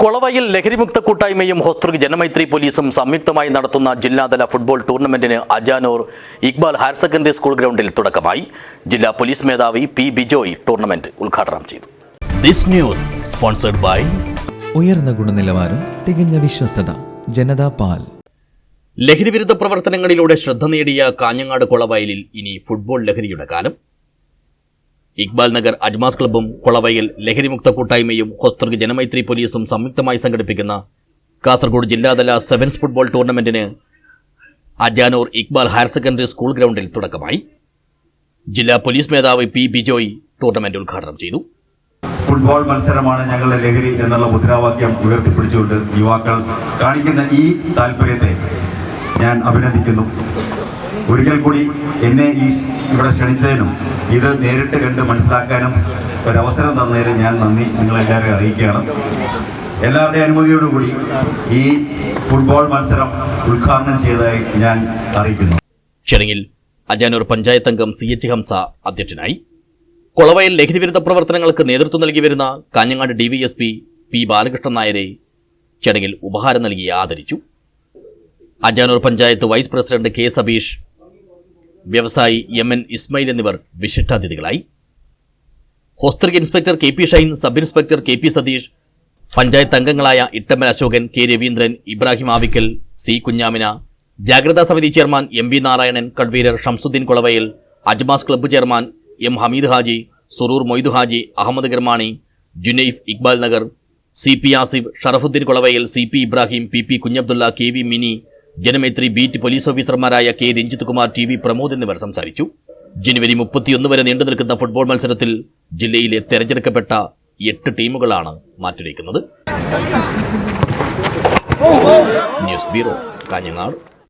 കൊളവയിൽ ലഹരിമുക്ത കൂട്ടായ്മയും ഹോസ്തൃക് ജനമൈത്രി പോലീസും സംയുക്തമായി നടത്തുന്ന ജില്ലാതല football ടൂർണമെന്റിന് Ajanur Iqbal higher secondary school ഗ്രൗണ്ടിൽ തുടക്കമായി. ജില്ലാ പോലീസ് മേധാവി പി ബിജോയ് ടൂർണമെന്റ് ഉദ്ഘാടനം ചെയ്തു. ദിസ് ന്യൂസ് സ്പോൺസർഡ് ബൈ ഉയർന്ന ഗുണനിലവാരം തികഞ്ഞ വിശ്വസ്തത ജനതാ പാൽ. ലഹരിവിരുദ്ധ പ്രവർത്തനങ്ങളിലൂടെ ശ്രദ്ധ നേടിയ കാഞ്ഞങ്ങാട് കൊളവയലിൽ ഇനി ഫുട്ബോൾ ലഹരിയുടെ കാലം. ഇക്ബാൽ നഗർ അജ്മാസ് ക്ലബ്ബും കൊളവയൽ ലഹരിമുക്ത കൂട്ടായ്മയും ഹൊസ്തൃക് ജനമൈത്രി പോലീസും സംയുക്തമായി സംഘടിപ്പിക്കുന്ന കാസർഗോഡ് ജില്ലാതല sevens football ടൂർണമെന്റിന് Ajanur Iqbal higher secondary school ഗ്രൗണ്ടിൽ തുടക്കമായി. ജില്ലാ പോലീസ് മേധാവി പി ബിജോയ് ടൂർണമെന്റ് ഉദ്ഘാടനം ചെയ്തു. ഫുട്ബോൾ മത്സരമാണ് ഞങ്ങളുടെ ലഹരി എന്നുള്ള മുദ്രാവാക്യം ഉയർത്തിപ്പിടിച്ചുകൊണ്ട് യുവാക്കൾ കാണിക്കുന്ന ഈ താല്പര്യത്തെ ഞാൻ അഭിനന്ദിക്കുന്നു. ഒരിക്കൽ കൂടി എന്നെ ഈ ഇവിടെ ക്ഷണിച്ചതിനും ഇത് നേരിട്ട് കണ്ട് മനസ്സിലാക്കാനും ഒരവസരം തന്നതിന് ഞാൻ നന്ദി നിങ്ങളെല്ലാവരെയും അറിയിക്കുകയാണ്. എല്ലാവരുടെയും അനുമതിയോടുകൂടി ഈ ഫുട്ബോൾ മത്സരം ഉദ്ഘാടനം ചെയ്തതായി ഞാൻ അറിയിക്കുന്നു. ചടങ്ങിൽ അജാനൂർ പഞ്ചായത്ത് അംഗം സി എച്ച് ഹംസ അധ്യക്ഷനായി. കൊളവയൽ ലഹരിവിരുദ്ധ പ്രവർത്തനങ്ങൾക്ക് നേതൃത്വം നൽകി വരുന്ന കാഞ്ഞങ്ങാട് ഡിവൈഎസ്പി പി ബാലകൃഷ്ണൻ നായരെ ചടങ്ങിൽ ഉപഹാരം നൽകി ആദരിച്ചു. Ajanur panchayat vice president K Sabeesh വ്യവസായി എം എൻ ഇസ്മയിൽ എന്നിവർ വിശിഷ്ടാതിഥികളായി. Hosdurg inspector K P Shine sub inspector K P Satheesh panchayat അംഗങ്ങളായ ഇട്ടമ്മൽ അശോകൻ കെ രവീന്ദ്രൻ ഇബ്രാഹിം ആവിക്കൽ സി കുഞ്ഞാമിന ജാഗ്രതാ സമിതി chairman M V Narayanan convener Shamsuddin Kulavayal Ajmas club chairman M Hameed Haji Suroor Moid Haji Ahammed Garmani Junaif Iqbal Nagar C P Asif Sharafuddin Kulavayal C P Ibrahim P P Kunhabdulla K V Mini Janamaithri beat police ഓഫീസർമാരായ K Ranjith Kumar T V Pramod എന്നിവർ സംസാരിച്ചു. ജനുവരി മുപ്പത്തിയൊന്ന് വരെ നീണ്ടു നിൽക്കുന്ന football മത്സരത്തിൽ ജില്ലയിലെ തെരഞ്ഞെടുക്കപ്പെട്ട എട്ട് ടീമുകളാണ് മാറ്റുരയ്ക്കുന്നത് ന്യൂസ് ബ്യൂറോ കാഞ്ഞങ്ങാട്.